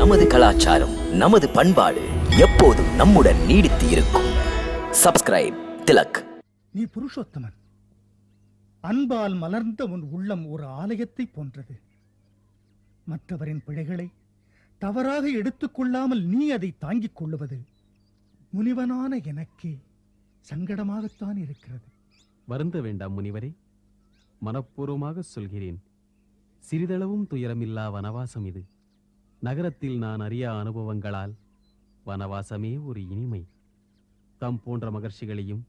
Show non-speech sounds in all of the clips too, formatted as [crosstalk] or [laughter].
நமது கலாச்சாரம் நமது பண்பாடு எப்போதும் நம்முடன் நீடித்து இருக்கும். சப்ஸ்கிரைப் திலக். நீ புருஷோத்தமன். அன்பால் மலர்ந்த உன் உள்ளம் ஒரு ஆலயத்தை போன்றது. மற்றவரின் பிழைகளை தவறாக எடுத்துக்கொள்ளாமல் நீ அதை தாங்கிக் கொள்ளுவது முனிவனான எனக்கே சங்கடமாகத்தான் இருக்கிறது. வருந்த வேண்டாம் முனிவரே மனப்பூர்வமாக சொல்கிறேன். சிறிதளவும் துயரமில்லா வனவாசம் இது. நகரத்தில் நான் அறியா அனுபவங்களால் வனவாசமே ஒரு இனிமை. தம் போன்ற மகர்ஷிகளையும்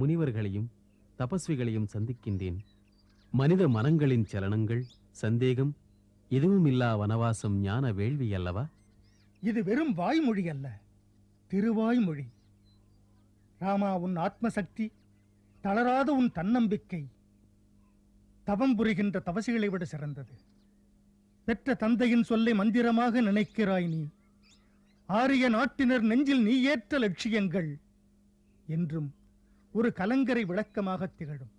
முனிவர்களையும் தபஸ்விகளையும் சந்திக்கின்றேன். மனித மனங்களின் சலனங்கள் சந்தேகம் எதுவுமில்லா வனவாசம் ஞான வேள்வி அல்லவா? இது வெறும் வாய்மொழி அல்ல திருவாய்மொழி. ராமா உன் ஆத்மசக்தி தளராத உன் தன்னம்பிக்கை தவம் புரிகின்ற தவசிகளை விட சிறந்தது. பெற்ற தந்தையின் சொல்லை மந்திரமாக நினைக்கிறாய் நீ. ஆரிய நாட்டினர் நெஞ்சில் நீ ஏற்ற லட்சியங்கள் என்றும் ஒரு கலங்கரை விளக்கமாக திகழும்.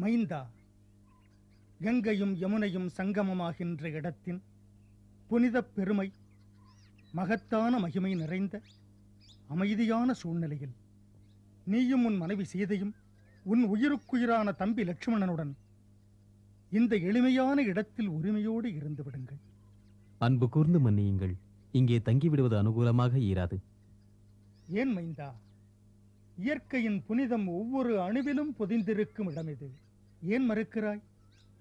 மைந்தா கங்கையும் யமுனையும் சங்கமமாகின்ற இடத்தின் புனிதப் பெருமை மகத்தான மகிமை நிறைந்த அமைதியான சூழ்நிலையில் நீயும் உன் மனைவி சீதையும் உன் உயிருக்குயிரான தம்பி லட்சுமணனுடன் இந்த எளிமையான இடத்தில் உரிமையோடு இருந்து விடுங்கள். அன்பு கூர்ந்து மன்னியுங்கள். இங்கே தங்கிவிடுவது அனுகூலமாக ஈராது ஏன் மைந்தா? இயற்கையின் புனிதம் ஒவ்வொரு அணுவிலும் பொதிந்திருக்கும் இடம் இது. ஏன் மறுக்கிறாய்?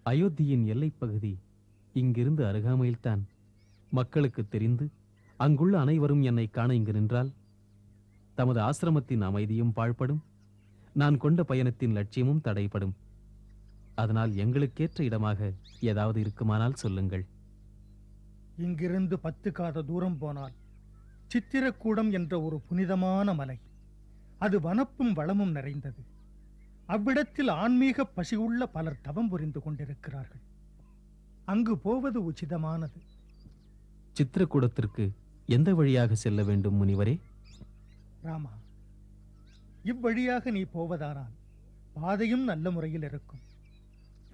அயோத்தியின் எல்லைப் பகுதி இங்கிருந்து அருகாமையில்தான். மக்களுக்கு தெரிந்து அங்குள்ள அனைவரும் என்னை காண இங்கு நின்றால் தமது ஆசிரமத்தின் அமைதியும் பாழ்படும். நான் கொண்ட பயணத்தின் லட்சியமும் தடைப்படும் அதனால் எங்களுக்கேற்ற இடமாக ஏதாவது இருக்குமானால் சொல்லுங்கள். இங்கிருந்து பத்து காத தூரம் போனால் சித்திரக்கூடம் என்ற ஒரு புனிதமான மலை. அது வனப்பும் வளமும் நிறைந்தது. அவ்விடத்தில் ஆன்மீக பசியுள்ள பலர் தவம் புரிந்து கொண்டிருக்கிறார்கள். அங்கு போவது உச்சிதமானது. சித்திரக்கூடத்திற்கு எந்த வழியாக செல்ல வேண்டும் முனிவரே? ராமா இவ்வழியாக நீ போவதானால் பாதையும் நல்ல முறையில் இருக்கும்.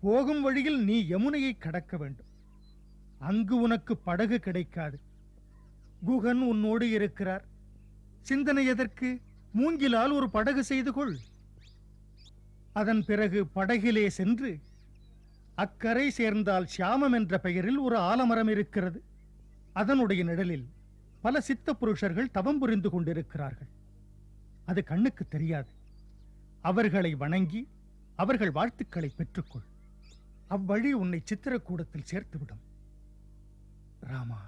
போகும் வழியில் நீ யமுனையை கடக்க வேண்டும். அங்கு உனக்கு படகு கிடைக்காது. குகன் உன்னோடு இருக்கிறார். சிந்தனை எதற்கு? மூங்கிலால் ஒரு படகு செய்து கொள். அதன் பிறகு படகிலே சென்று அக்கரை சேர்ந்தால் சியாமம் என்ற பெயரில் ஒரு ஆலமரம் இருக்கிறது. அதனுடைய நிழலில் பல சித்த புருஷர்கள் தவம் புரிந்து கொண்டிருக்கிறார்கள். அது கண்ணுக்கு தெரியாது. அவர்களை வணங்கி அவர்கள் வாழ்த்துக்களை பெற்றுக்கொள். அவ்வழி உன்னை சித்திரக்கூடத்தில் சேர்த்துவிடும். ராமா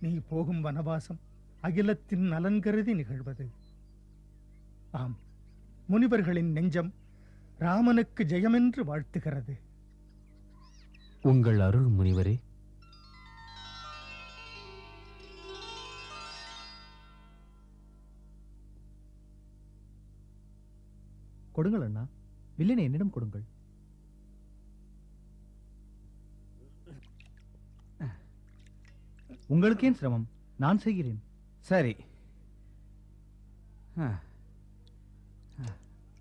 நீ போகும் வனவாசம் அகிலத்தின் நலன் கருதி நிகழ்வது. ஆம் முனிவர்களின் நெஞ்சம் ராமனுக்கு ஜெயமென்று வாழ்த்துகிறது. உங்கள் அருள் முனிவரே. கொடுங்கள் அண்ணா. வில்லினை என்னிடம் கொடுங்கள். உங்களுக்கு ஏன் சிரமம். நான் செய்கிறேன். சரி. ஆ.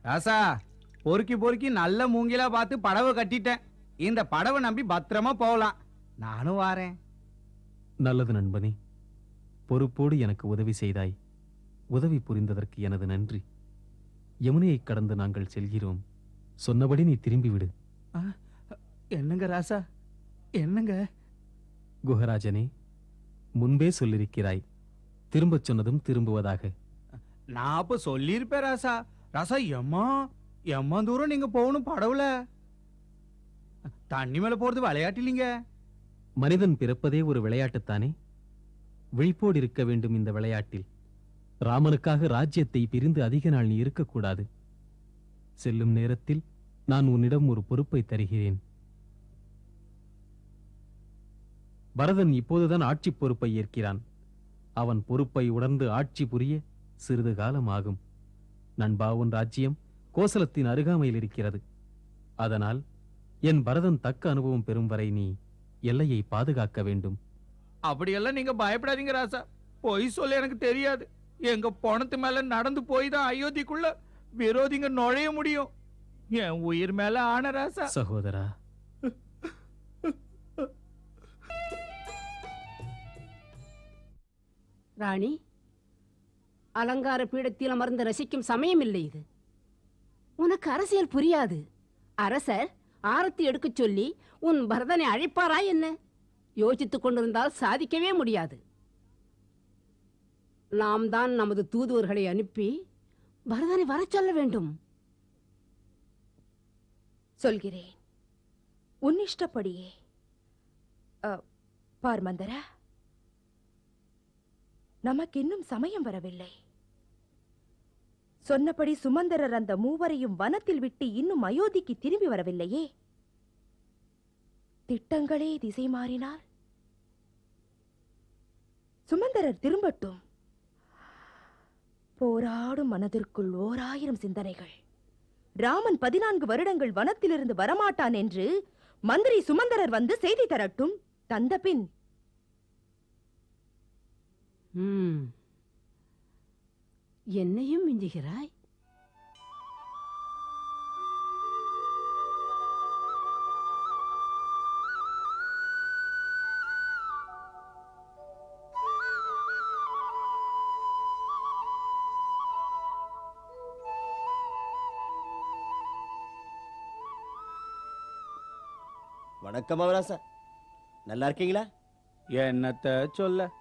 ஆ. ராசா பொறுக்கி பொறுக்கி நல்ல மூங்கிலா பார்த்து படவை கட்டிட்டேன். இந்த படவை நம்பி பத்திரமா போகலாம். நானும் வாரேன். நல்லது நண்பனே. பொறுப்போடு எனக்கு உதவி செய்தாய். உதவி புரிந்ததற்கு எனது நன்றி. யமுனையைக் கடந்து நாங்கள் செல்கிறோம். சொன்னபடி நீ திரும்பிவிடு. என்னங்க ராசா? என்னங்க? குஹராஜனே முன்பே சொல்லிருக்கிறாய். திரும்பச் சொன்னதும் திரும்புவதாக. நான் அப்ப சொல்லியிருப்பேன் ராசா. ராசா எம்மா? எம்மா தூரம் நீங்க போகணும் படவுல. தண்ணி மேல போறது விளையாட்டிலிங்க மனிதன் பிறப்பதே ஒரு விளையாட்டுத்தானே? விழிப்போடு இருக்க வேண்டும் இந்த விளையாட்டில். ராமனுக்காக ராஜ்யத்தை பிரிந்து அதிக நாள் நீ இருக்கக்கூடாது. செல்லும் நேரத்தில் நான் உன்னிடம் ஒரு பொறுப்பை தருகிறேன். பரதன் இப்போதுதான் ஆட்சி பொறுப்பை ஏற்கிறான். அவன் பொறுப்பை உணர்ந்து ஆட்சி புரிய சிறிது காலம் ஆகும் நண்பா உன் ராஜ்யம் கோசலத்தின் அருகாமையில் இருக்கிறது. அதனால் என் பரதன் தக்க அனுபவம் பெறும் வரை நீ எல்லையை பாதுகாக்க வேண்டும். அப்படியெல்லாம் நீங்க பயப்படாதீங்க ராசா. பொய் சொல்ல எனக்கு தெரியாது. எங்க பணத்து மேல நடந்து போய் தான் அயோத்திக்குள்ள விரோதிங்க நுழைய முடியும். என் உயிர் மேல ஆன ராசா. சகோதரா ராணி அலங்கார பீடத்தில் அமர்ந்து ரசிக்கும் சமயம் இல்லை இது. உனக்கு அரசியல் புரியாது. அரசர் ஆரத்தி எடுக்கச் சொல்லி உன் பரதனை அழைப்பாரா என்ன? யோசித்துக் கொண்டிருந்தால் சாதிக்கவே முடியாது. நாம் தான் நமது தூதுவர்களை அனுப்பி பரதனை வரச் சொல்ல வேண்டும். சொல்கிறேன். உன் இஷ்டப்படியே பார் நமக்கு இன்னும் சமயம் வரவில்லை. சொன்னபடி சுமந்தரர் அந்த மூவரையும் வனத்தில் விட்டு இன்னும் அயோத்திக்கு திரும்பி வரவில்லையே? திட்டங்களே திசை மாறினால்? சுமந்தரர் திரும்பட்டும். போராடும் மனதிற்குள் ஓராயிரம் சிந்தனைகள். ராமன் பதினான்கு வருடங்கள் வனத்திலிருந்து வரமாட்டான் என்று மந்திரி சுமந்தரர் வந்து செய்தி தரட்டும். தந்த பின் என்னையும் மிஞ்சுகிறாய்? வணக்கம் அவராசா நல்லா இருக்கீங்களா? என்னத்த சொல்ல?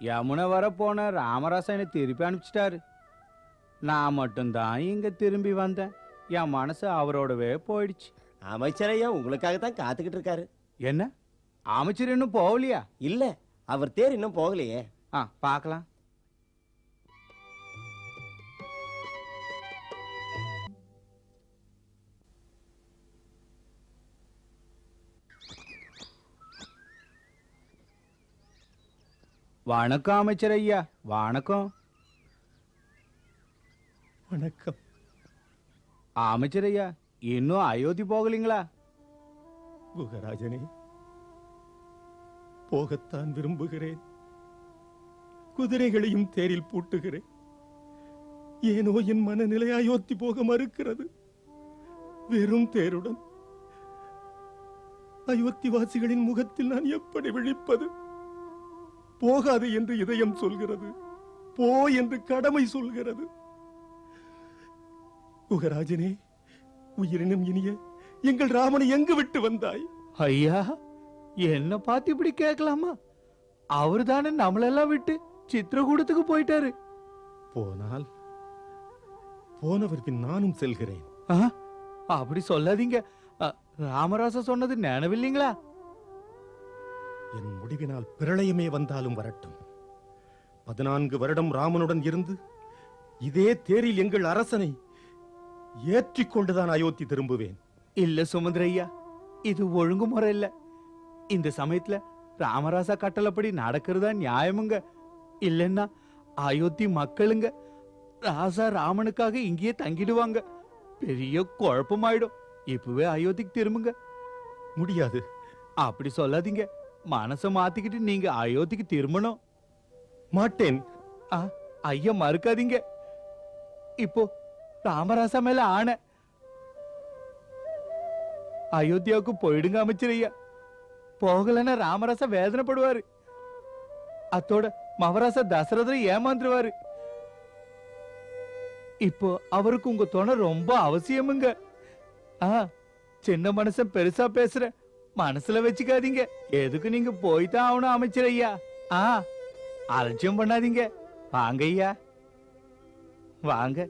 யமுனை வர போன ராமராசனை திருப்பி அனுப்பிச்சிட்டாரு. நான் மட்டும்தான் இங்க திரும்பி வந்தேன். என் மனசு அவரோடவே போயிடுச்சு. அமைச்சரையா உங்களுக்காக தான் காத்துக்கிட்டு இருக்காரு. என்ன? அமைச்சர் இன்னும் போகலையா? இல்ல அவர் தேர் இன்னும் போகலையே. ஆ பார்க்கலாம். வணக்கம் அமைச்சர் ஐயா வணக்கம். வணக்கம். அமைச்சர் ஐயா இன்னும் அயோத்தி போகலீங்களா? குகராஜனே போகத்தான் விரும்புகிறேன். குதிரைகளையும் தேரில் பூட்டுகிறேன். ஏனோ என் மனநிலை அயோத்தி போக மறுக்கிறது. வெறும் தேருடன். அயோத்தி வாசிகளின் முகத்தில் நான் எப்படி விழிப்பது? போகாது என்று இதயம் சொல்கிறது. போ என்று கடமை சொல்கிறது. குகராஜனே உயிரினும் இனிய எங்கள் ராமனை எங்கு விட்டு வந்தாய்? ஐயா என்ன பார்த்து இப்படி கேட்கலாமா? அவரு தானே நம்மளெல்லாம் விட்டு சித்திரகூடத்துக்கு போயிட்டாரு. போனால் போனவர் பின் நானும் செல்கிறேன். அப்படி சொல்லாதீங்க. ராமராச சொன்னது நினைவில்லைங்களா? என் முடிவினால் பிரளயமே வந்தாலும் வரட்டும். பதினான்கு வருடம் ராமனுடன் இருந்து இதே தேரில் எங்கள் அரசனை ஏற்றிக் கொண்டுதான் அயோத்தி திரும்புவேன். இல்ல சுமந்திரையா இது ஒழுங்குமுறை இல்ல இந்த சமயத்துல ராமராசா கட்டளப்படி நடக்கிறதா நியாயமுங்க. இல்லைன்னா அயோத்தி மக்களுங்க ராசா ராமனுக்காக இங்கேயே தங்கிடுவாங்க. பெரிய குழப்பமாயிடும். இப்பவே அயோத்திக்கு திரும்புங்க. முடியாது. அப்படி சொல்லாதீங்க. மனசை மாத்திக்கிட்டு நீங்க அயோத்திக்கு திரும்பணும். மாட்டேன். ஐயா மறுக்காதீங்க. இப்போ ராமராசா மேல ஆணை. அயோத்தியாவுக்கு போயிடுங்க அமைச்சரையா போகலன்னா ராமராசா வேதனைப்படுவாரு. அத்தோட மவராசா தசரதரை ஏமாந்துருவாரு. இப்போ அவருக்கு உங்க துணை ரொம்ப அவசியமுங்க. ஆ சின்ன மனுஷன் பெருசா பேசுற மனசுல வச்சுக்காதீங்க. எதுக்கு நீங்க போய்தான் ஆகணும் அமைச்சரையா ஆ அலட்சியம் பண்ணாதீங்க. வாங்க ஐயா. வாங்க.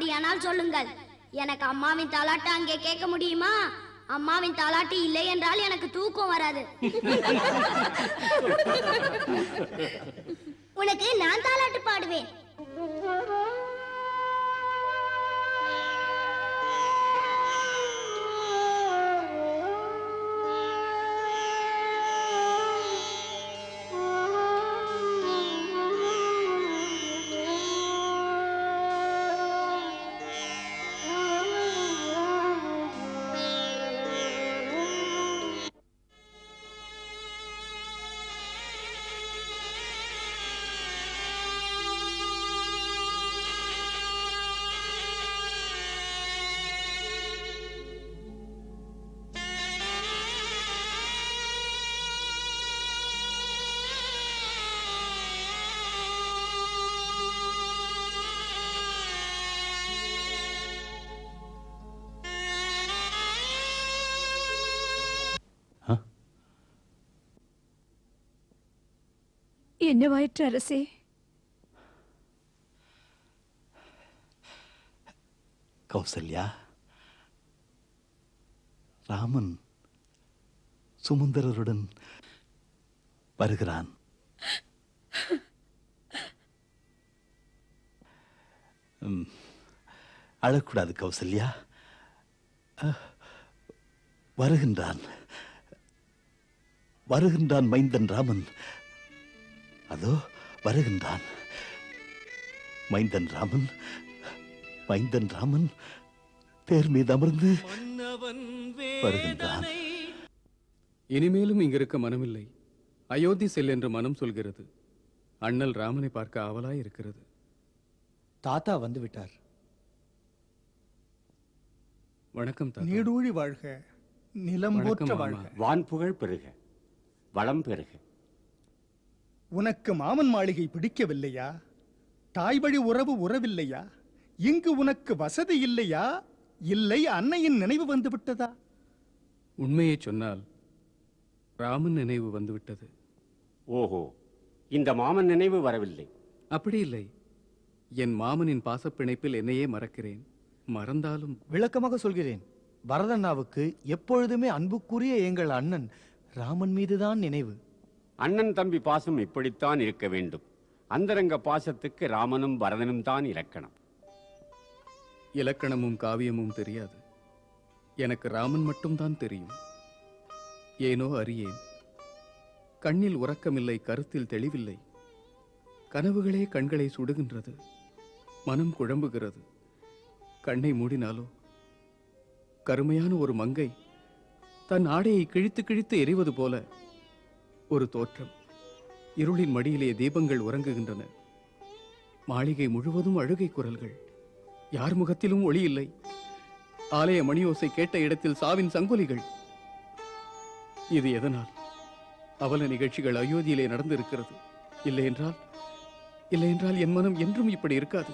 அப்படியானால் சொல்லுங்கள். எனக்கு அம்மாவின் தாலாட்டு அங்கே கேட்க முடியுமா? அம்மாவின் தாலாட்டு இல்லை என்றால் எனக்கு தூக்கம் வராது. [laughs] உனக்கு நான் தாலாட்டு பாடுவேன். என்னவாயிற்று அரசே? கௌசல்யா ராமன் சுமந்தரருடன் வருகிறான். அழக்கூடாது கௌசல்யா. வருகின்றான். வருகின்றான் மைந்தன் ராமன். அதோ வருகின்றான். மைந்தன் ராமன் மைந்தன் ராமன் தேர் மீது அமர்ந்து வருகின்றான். இனிமேலும் இங்கிருக்க மனமில்லை. அயோத்தி செல் என்று மனம் சொல்கிறது. அண்ணல் ராமனை பார்க்க ஆவலாய் இருக்கிறது. தாத்தா வந்து விட்டார் வணக்கம் தாத்தா. நீடூழி வாழ்க. நிலம். வாழ்க. வான்புகழ் பெருக. வளம் பெருக. உனக்கு மாமன் மாளிகை பிடிக்கவில்லையா? தாய் வழி உறவு உறவில்லையா? இங்கு உனக்கு வசதி இல்லையா? இல்லை அன்னையின் நினைவு வந்து விட்டதா உண்மையை சொன்னால் ராமன் நினைவு வந்துவிட்டது. ஓஹோ இந்த மாமன் நினைவு வரவில்லை. அப்படி இல்லை. என் மாமனின் பாசப்பிணைப்பில் என்னையே மறக்கிறேன். மறந்தாலும் விளக்கமாக சொல்கிறேன். பரதண்ணாவுக்கு எப்பொழுதுமே அன்புக்குரிய எங்கள் அண்ணன் ராமன் மீதுதான் நினைவு. அண்ணன் தம்பி பாசம் இப்படித்தான் இருக்க வேண்டும். அந்தரங்க பாசத்துக்கு ராமனும் பரதனும் தான் இலக்கணம். இலக்கணமும் காவியமும் தெரியாது. எனக்கு ராமன் மட்டும்தான் தெரியும். ஏனோ அறியேன். கண்ணில் உறக்கமில்லை கருத்தில் தெளிவில்லை. கனவுகளே கண்களை சுடுகின்றது. மனம் குழம்புகிறது. கண்ணை மூடினாலோ? கருமையான ஒரு மங்கை தன் ஆடையை கிழித்து கிழித்து எறிவது போல ஒரு தோற்றம். இருளின் மடியிலே தீபங்கள் உறங்குகின்றன. மாளிகை முழுவதும் அழுகை குரல்கள். யார் முகத்திலும் ஒளி இல்லை. ஆலய மணியோசை கேட்ட இடத்தில் சாவின் சங்கொலிகள். இது எதனால்? அவல நிகழ்ச்சிகள் அயோத்தியிலே நடந்திருக்கிறது. இல்லை என்றால் இல்லை என்றால் என் மனம் என்றும் இப்படி இருக்காது.